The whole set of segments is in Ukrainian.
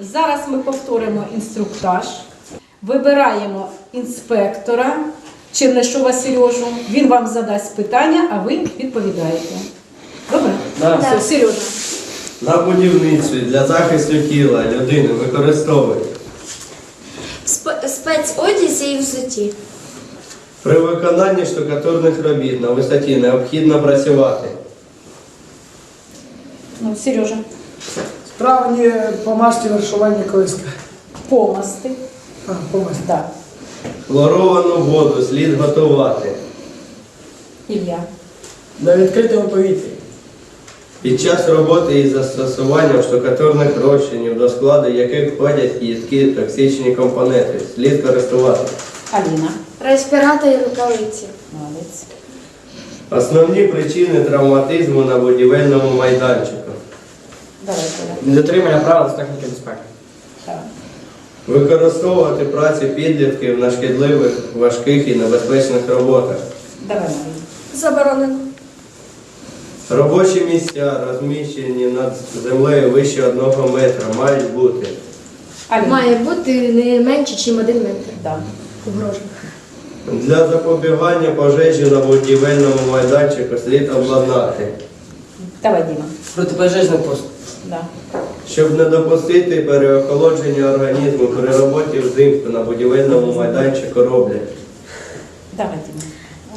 Зараз ми повторимо інструктаж, вибираємо інспектора Чернишова Сережу. Він вам задасть питання, а ви відповідаєте. Добре? Да. Все, Сережа. На будівництві для захисту тіла людини використовують Сп- спецодязі і взуті. при виконанні штукатурних робіт на висоті необхідно працювати. Ну, Сережа. Справні помазки вершування колиска. Помасти. А, помазки. Да. Хлоровану воду слід готувати. Ілля. На відкритому повітрі. Під час роботи із застосуванням штукатурних розчинів, до складу яких входять їдкі токсичні компоненти, слід користувати. Аліна. Респіратор і рукавиці. Молодець. Основні причини травматизму на будівельному майданчику. Недотримання правил з техніки безпеки. Так. Використовувати працю підлітків на шкідливих, важких і небезпечних роботах. Давай. Заборонено. Робочі місця, розміщені над землею вище одного метра, мають бути. Має бути не менше, ніж один метр. Да. Огорожено. Для запобігання пожежі на будівельному майданчику слід обладнати. Давай, Діма. Протипожежний пост. Да. Щоб не допустити переохолодження організму при роботі взимку на будівельному майданчику роблять. Давай, Діма.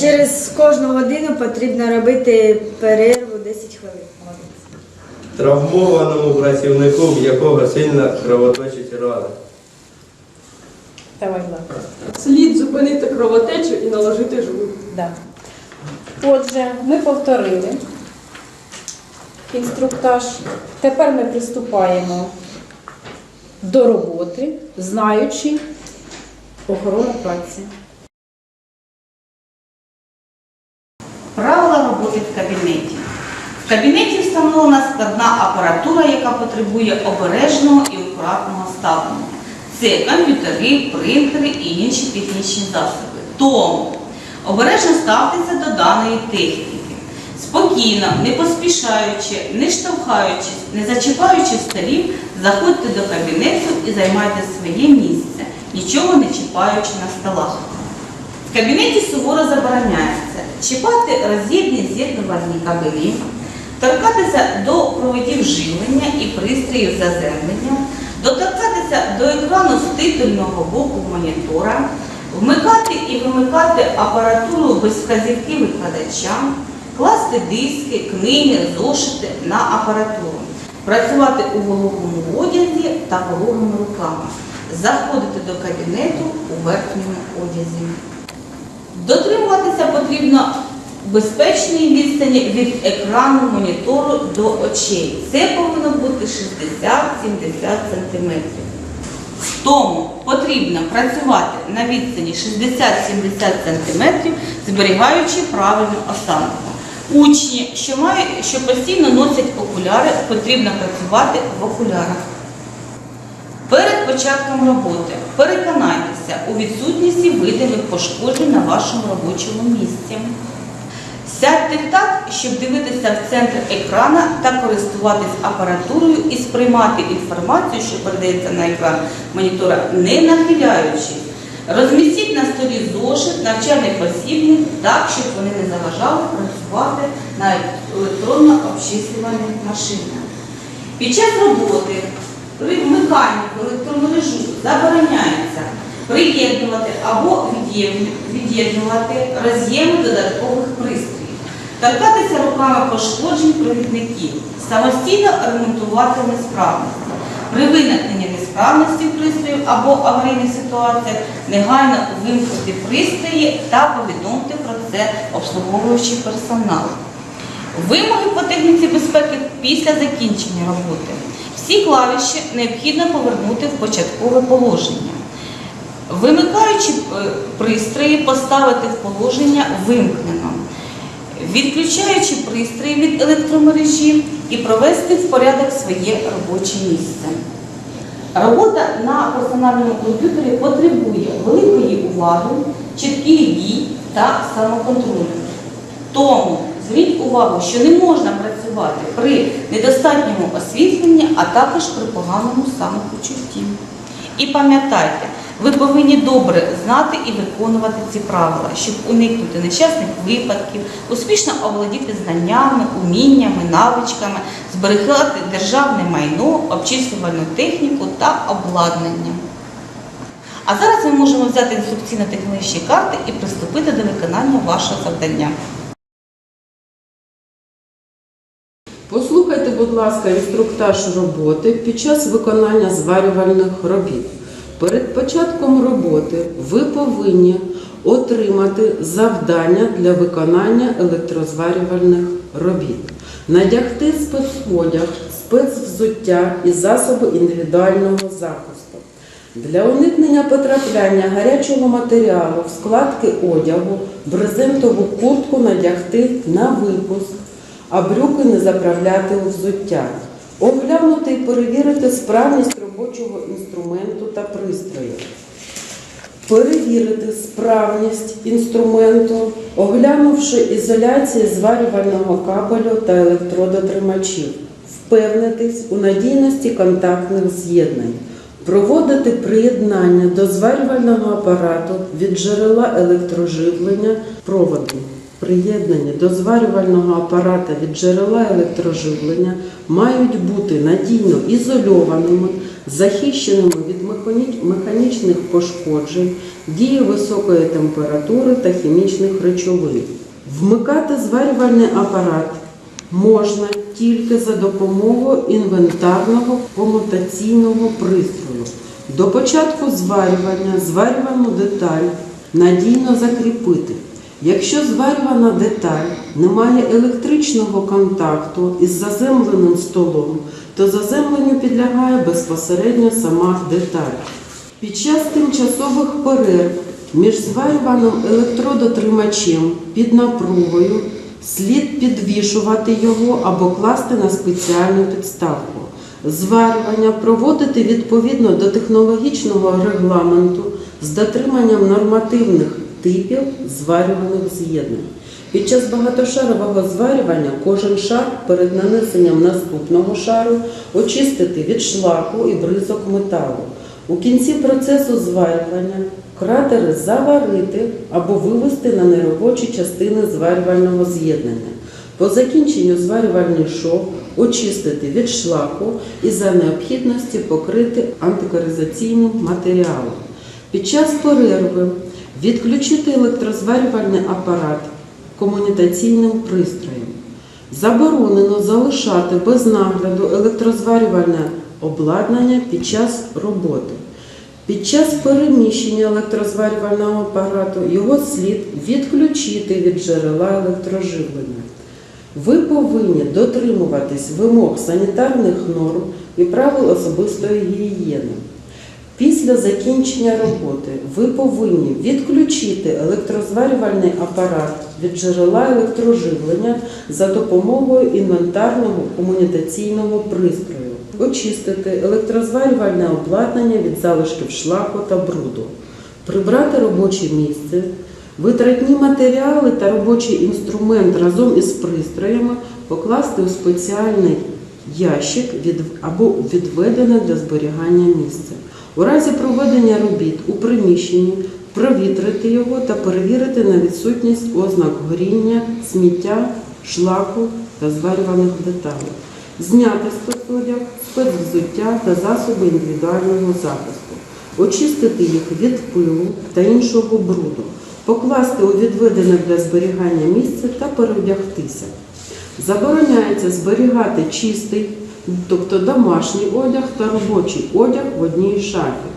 Через кожну годину потрібно робити перерву 10 хвилин. Травмованому працівнику, в якого сильно кровоточить рана. Давай, Влад. Слід зупинити кровотечу і наложити жгут. Да. Отже, ми повторили інструктаж. Тепер ми приступаємо до роботи, знаючи охорону праці. Правила роботи в кабінеті. В кабінеті встановлена складна апаратура, яка потребує обережного і акуратного ставлення. Це комп'ютери, принтери і інші технічні засоби. Тому обережно ставтеся до даної техніки. Спокійно, не поспішаючи, не штовхаючись, не зачіпаючи столів, заходьте до кабінету і займайте своє місце, нічого не чіпаючи на столах. В кабінеті суворо забороняється чіпати роз'єдні з'єднувальні кабелі, торкатися до проводів живлення і пристроїв заземлення, доторкатися до екрану з титульного боку монітора, вмикати і вимикати апаратуру без вказівки викладача, класти диски, книги, зошити на апаратуру, працювати у вологому одязі та вологими руками, заходити до кабінету у верхньому одязі. Дотримуватися потрібно безпечної відстані від екрану монітору до очей. Це повинно бути 60-70 см. Тому потрібно працювати на відстані 60-70 см, зберігаючи правильну осанку. Учні, що, мають, що постійно носять окуляри, потрібно працювати в окулярах. Перед початком роботи переконайтеся у відсутності видимих пошкоджень на вашому робочому місці. Сядьте так, щоб дивитися в центр екрана та користуватись апаратурою і сприймати інформацію, що передається на екран монітора, не нахиляючись. Розмістіть на столі зошит, навчальний посібник так, щоб вони не заважали працювати на електронно обчислювальних машинах. Під час роботи при вмиканні в електромережу забороняється приєднувати або від'єднувати роз'єми додаткових пристроїв, торкатися руками пошкоджень провідників, самостійно ремонтувати несправності. При виникненні несправності пристроїв або аварійних ситуаціях негайно вимкнути пристрої та повідомте про це обслуговуючий персонал. Вимоги по техніці безпеки після закінчення роботи. Всі клавіші необхідно повернути в початкове положення. Вимикаючи е, пристрої, поставити в положення вимкнено, відключаючи пристрої від електромережі і провести в порядок своє робоче місце. Робота на персональному комп'ютері потребує великої уваги, чітких дій та самоконтролю. Тому Зверніть увагу, що не можна працювати при недостатньому освітленні, а також при поганому самопочутті. І пам'ятайте, ви повинні добре знати і виконувати ці правила, щоб уникнути нещасних випадків, успішно оволодіти знаннями, уміннями, навичками, зберігати державне майно, обчислювальну техніку та обладнання. А зараз ми можемо взяти інструкційно-технологічні карти і приступити до виконання вашого завдання. Послухайте, будь ласка, інструктаж роботи під час виконання зварювальних робіт. Перед початком роботи ви повинні отримати завдання для виконання електрозварювальних робіт, надягти спецодяг, спецвзуття і засоби індивідуального захисту. Для уникнення потрапляння гарячого матеріалу в складки одягу брезентову куртку надягти на випуск, а брюки не заправляти у взуття. Оглянути і перевірити справність робочого інструменту та пристрою. Перевірити справність інструменту, оглянувши ізоляції зварювального кабелю та електродотримачів, впевнитись у надійності контактних з'єднань, проводити приєднання до зварювального апарату від джерела електроживлення проводу. Приєднані до зварювального апарата від джерела електроживлення мають бути надійно ізольованими, захищеними від механічних пошкоджень, дії високої температури та хімічних речовин. Вмикати зварювальний апарат можна тільки за допомогою інвентарного комутаційного пристрою. До початку зварювання зварювальну деталь надійно закріпити. Якщо зварювана деталь не має електричного контакту із заземленим столом, то заземленню підлягає безпосередньо сама деталь. Під час тимчасових перерв між зварюваним електродотримачем під напругою слід підвішувати його або класти на спеціальну підставку. Зварювання проводити відповідно до технологічного регламенту з дотриманням нормативних типів зварюваних з'єднань. Під час багатошарового зварювання кожен шар перед нанесенням наступного шару очистити від шлаку і бризок металу. У кінці процесу зварювання кратери заварити або вивести на неробочі частини зварювального з'єднання. По закінченню зварювальний шов очистити від шлаку і за необхідності покрити антикоризаційним матеріалом. Під час перерви відключити електрозварювальний апарат комунікаційним пристроєм. Заборонено залишати без нагляду електрозварювальне обладнання під час роботи. Під час переміщення електрозварювального апарату його слід відключити від джерела електроживлення. Ви повинні дотримуватись вимог санітарних норм і правил особистої гігієни. Після закінчення роботи ви повинні відключити електрозварювальний апарат від джерела електроживлення за допомогою інвентарного комунікаційного пристрою, очистити електрозварювальне обладнання від залишків шлаку та бруду, прибрати робоче місце, витратні матеріали та робочий інструмент разом із пристроями покласти у спеціальний ящик або відведене для зберігання місце. У разі проведення робіт у приміщенні провітрити його та перевірити на відсутність ознак горіння, сміття, шлаку та зварюваних деталей. Зняти спецодяг, спецвзуття та засоби індивідуального захисту, очистити їх від пилу та іншого бруду, покласти у відведене для зберігання місце та переодягтися. Забороняється зберігати чистий, тобто домашній одяг та робочий одяг в одній шафі.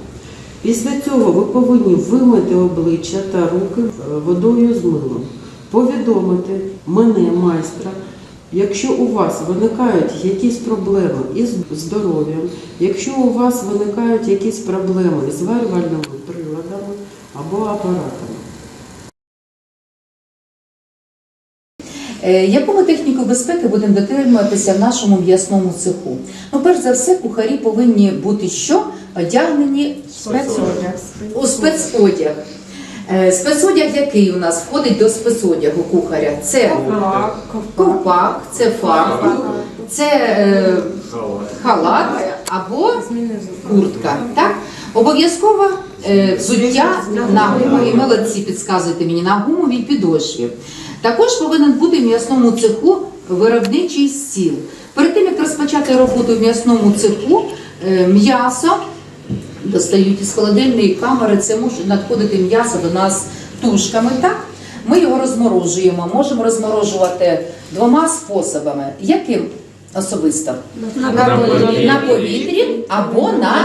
Після цього ви повинні вимити обличчя та руки е, водою з милом, повідомити мене, майстра, якщо у вас виникають якісь проблеми із здоров'ям, якщо у вас виникають якісь проблеми із зварювальними приладами або апаратами. Е, Яку ми техніку безпеки будемо дотримуватися в нашому м'ясному цеху? Ну, перш за все, кухарі повинні бути що? Одягнені Спецодяг. у спецодяг. Е, Спецодяг, який у нас входить до спецодягу кухаря? Це ковпак, це фартух, це е, халат або куртка. Так? Обов'язково е, взуття на гумовій, молодці, підказуйте мені, на гумовій підошві. Також повинен бути в м'ясному цеху виробничий стіл. Перед тим, як розпочати роботу в м'ясному цеху, е, м'ясо достають із холодильної камери, це може надходити м'ясо до нас тушками. Так? Ми його розморожуємо. Можемо розморожувати двома способами. Яким особисто? На повітрі або на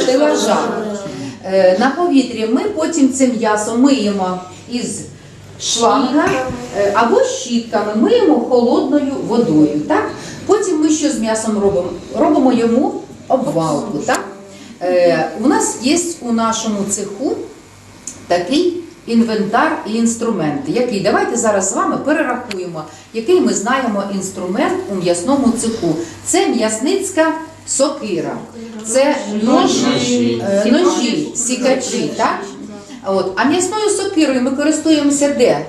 стелажах. Е, На повітрі ми потім це м'ясо миємо із шланга е, або щітками, миємо холодною водою. Так? Потім ми що з м'ясом робимо? Робимо йому обвалку. Так? Е, У нас є у нашому цеху такий інвентар і інструменти. Який? Давайте зараз з вами перерахуємо, який ми знаємо інструмент у м'ясному цеху. Це м'ясницька сокира, це ножі, е, ножі сікачі. Так? От. А м'ясною сокирою ми користуємося де?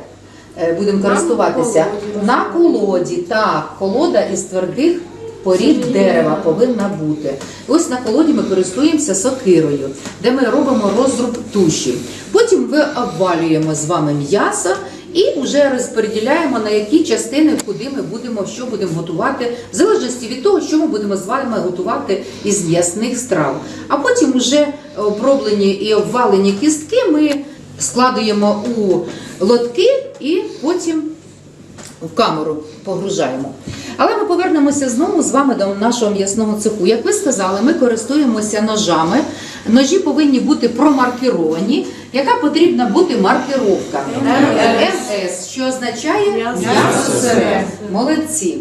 Е, Будемо користуватися на колоді. Так, колода із твердих порід дерева повинна бути. Ось на колоді ми користуємося сокирою, де ми робимо розруб туші. Потім ми обвалюємо з вами м'ясо і вже розподіляємо на які частини, куди ми будемо, що будемо готувати, в залежності від того, що ми будемо з вами готувати із м'ясних страв. А потім вже оброблені і обвалені кістки ми складуємо у лотки і потім в камеру погружаємо. Але ми повернемося знову з вами до нашого м'ясного цеху. Як ви сказали, ми користуємося ножами. Ножі повинні бути промаркеровані. Яка потрібна бути маркировка? МС, що означає м'ясо сире. Молодці.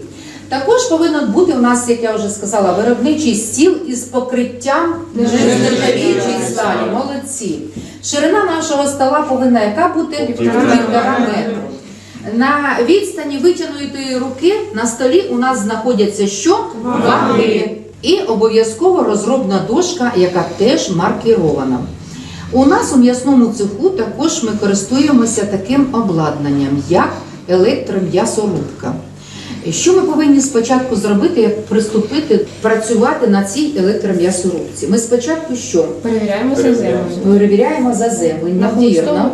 Також повинен бути у нас, як я вже сказала, виробничий стіл із покриттям нержавіючої сталі. Молодці. Ширина нашого стола повинна яка бути півтора метру. На відстані витягнутої руки на столі у нас знаходяться що? Ваги. І обов'язково розробна дошка, яка теж маркірована. У нас у м'ясному цеху також ми користуємося таким обладнанням, як електром'ясорубка. Що ми повинні спочатку зробити, як приступити працювати на цій електром'ясорубці? Ми спочатку що? Перевіряємо за землю. Перевіряємо заземлення, вірно.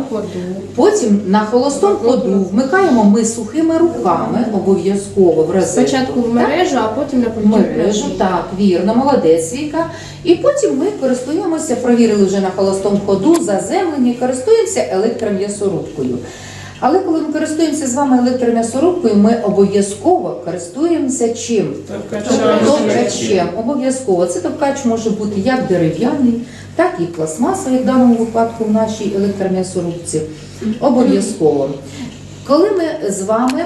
Потім на холостому ходу вмикаємо ми сухими руками, обов'язково в розетку. Спочатку в мережу, а потім на В мережу, так, вірно, молодець Віка. І потім ми користуємося, провірили вже на холостому ходу, заземлення, користуємося електром'ясорубкою. Але коли ми користуємося з вами електром'ясорубкою, ми обов'язково користуємося чим? Товкачем. Обов'язково. Це товкач може бути як дерев'яний, так і пластмасовий, в даному випадку в нашій електром'ясорубці. Обов'язково. Коли ми з вами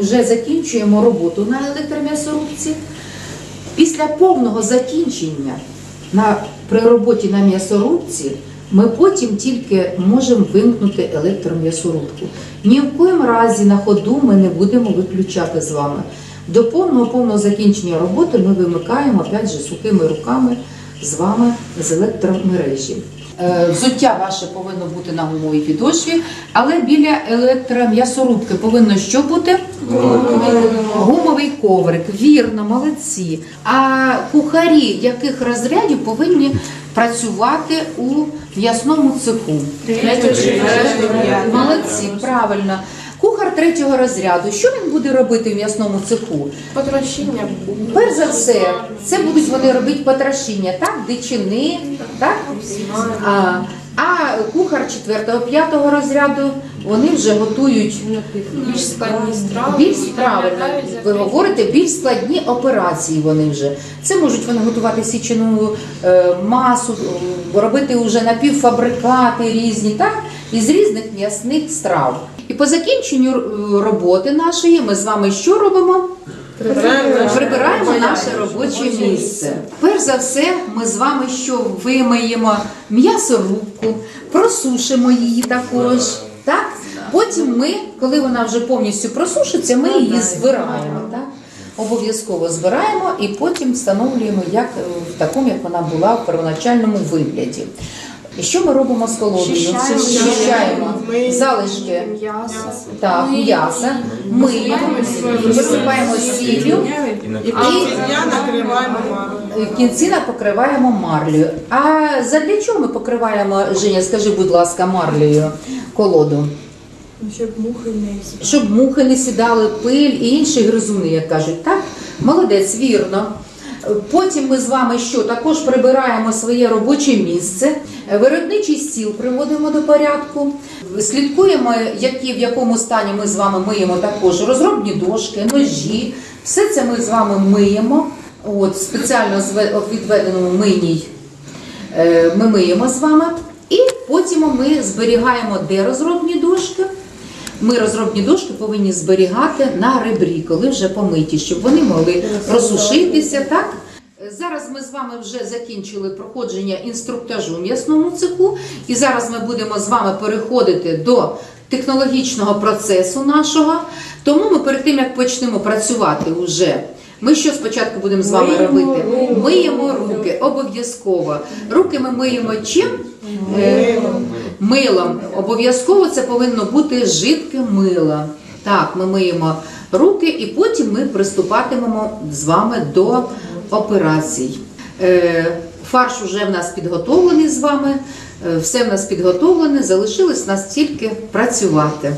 вже закінчуємо роботу на електром'ясорубці, після повного закінчення на, при роботі на м'ясорубці ми потім тільки можемо вимкнути електром'ясорубку. Ні в коїм разі на ходу ми не будемо виключати з вами. До повного повного закінчення роботи ми вимикаємо опять же сухими руками з вами з електромережі. Е, Взуття ваше повинно бути на гумовій підошві, але біля електром'ясорубки повинно що бути? Гумовий коврик. Вірно, молодці. А кухарі яких розрядів повинні працювати у м'ясному цеху? Молодці, правильно. Кухар третього розряду. Що він буде робити в м'ясному цеху? Потрощення. Перш за все, це будуть вони робити потрошіння, так, дичини, так? А, а кухар 4-5 розряду вони вже готують Більш складні страви. більш правильно. Ви говорите, більш складні операції вони вже. Це можуть вони готувати січену е, масу, робити вже напівфабрикати різні, так? Із різних м'ясних страв. І по закінченню е, роботи нашої ми з вами що робимо? Прибираємо наше робоче місце. Перш за все, ми з вами що вимиємо м'ясорубку, просушимо її також. Так? Потім ми, коли вона вже повністю просушиться, ми її збираємо. Так? Обов'язково збираємо і потім встановлюємо як е, в такому, як вона була в первоначальному вигляді. І що ми робимо з колодою? Щищаємо залишки М'ясо. м'яса, миємо, висипаємо сіллю і в кінці покриваємо марлею. А задля чого ми покриваємо, Женя, скажи, будь ласка, марлею колоду? Щоб мухи не Щоб мухи не сідали, пиль і інші гризуни, як кажуть, так? Молодець, вірно. Потім ми з вами що також прибираємо своє робоче місце, виробничий стіл приводимо до порядку, слідкуємо, які в якому стані ми з вами миємо також розробні дошки, ножі. Все це ми з вами миємо. От спеціально відведеному мийній е, ми миємо з вами. І потім ми зберігаємо де розробні дошки. Ми розробні дошки повинні зберігати на ребрі, коли вже помиті, щоб вони могли просушитися. Так? Зараз ми з вами вже закінчили проходження інструктажу в м'ясному цеху, і зараз ми будемо з вами переходити до технологічного процесу нашого. Тому ми перед тим, як почнемо працювати вже, ми що спочатку будемо з вами робити? Миємо руки, обов'язково. Руки ми миємо чим? Е, Милом. Обов'язково це повинно бути жидке мило. Так, ми миємо руки і потім ми приступатимемо з вами до операцій. Е, Фарш вже в нас підготовлений з вами, е, все в нас підготовлене, залишилось нас тільки працювати.